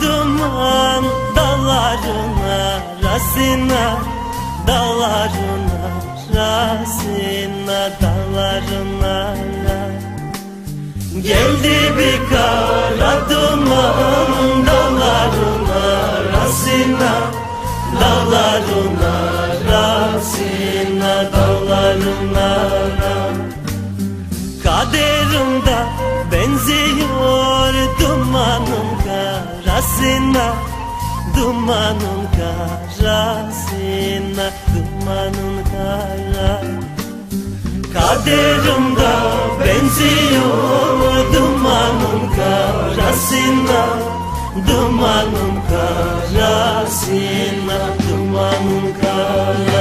duman dallarına rasina dallarına rasina dallarına geldi bir kara duman dallarına rasina dallarına rasina dallarına kaderimde benziyor dumanım karasına Dumanın karasına Dumanın kara. Kaderimde benziyor dumanın karasına Dumanın karasına Dumanın kara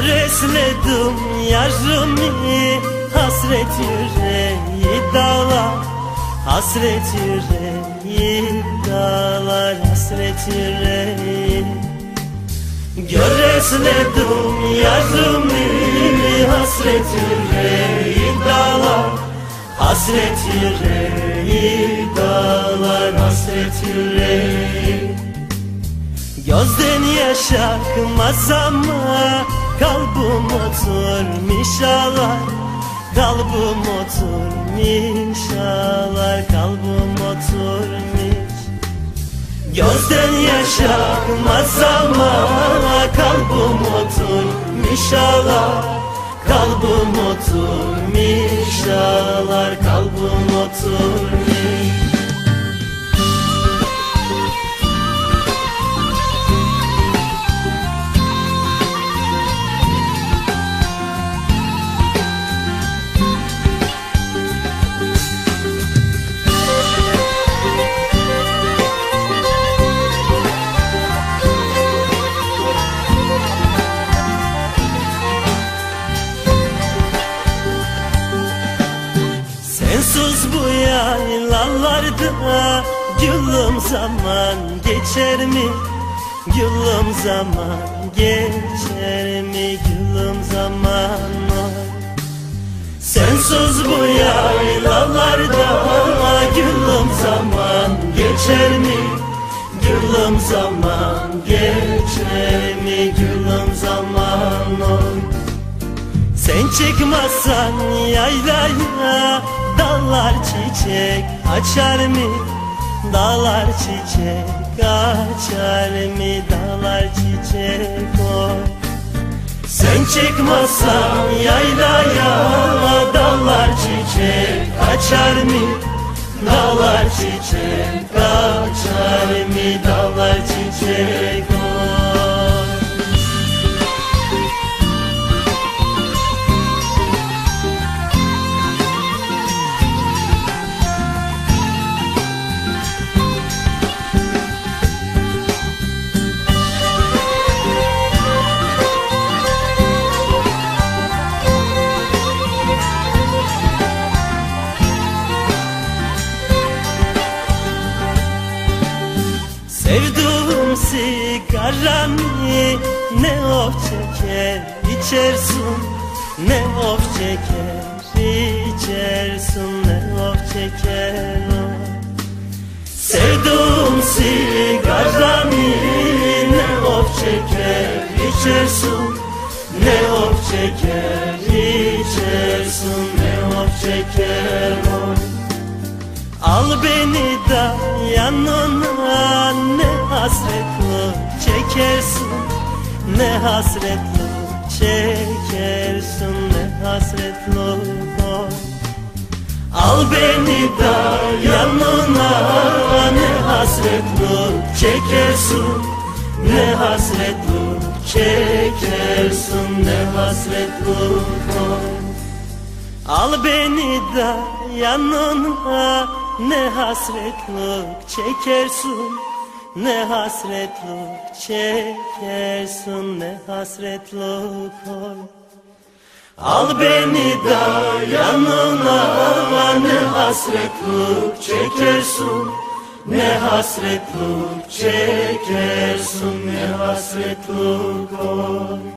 Göresledim yarımı Hasret yüreği dağlar Hasret yüreği dağlar Hasret yüreği. Göresledim yarımı Hasret yüreği dağlar Hasret yüreği dağlar Hasret yüreği. Gözden yaş akmaz ama Kalbim oturmuş ağlar Kalbim oturmuş ağlar Kalbim oturmuş. Gözden yaş akmaz ama Kalbim oturmuş ağlar Kalbim oturmuş ağlar Kalbim oturmuş yaylalarda Gülüm zaman geçer mi? Gülüm zaman geçer mi? Gülüm zaman oy. Sensiz bu yaylalarda Gülüm zaman geçer mi? Gülüm zaman geçer mi? Gülüm zaman oy. Sen çıkmazsan yaylaya Dallar çiçek açar mı? Dağlar çiçek açar mı? Dağlar çiçek oy Sen çıkmazsan yaylaya Dallar çiçek açar mı? Dağlar çiçek açar mı? Dağlar çiçek Sigaranı ne of çeker içersin Ne of çeker içersin ne of çeker. O Sevduğum ne of çeker içersin Ne of çeker içersin ne of çeker. Al beni da yanına ne hasretli çekersin. Ne hasretli çekersin ne hasretli oy Al beni da yanına ne hasretli çekersin. Ne hasretli çekersin ne hasretli oy Al beni da yanına ne hasretlik çekersin Ne hasretlik çekersin ne hasretlik oy Al beni da yanına ne hasretlik çekersin ne hasretlik çekersin ne hasretlik oy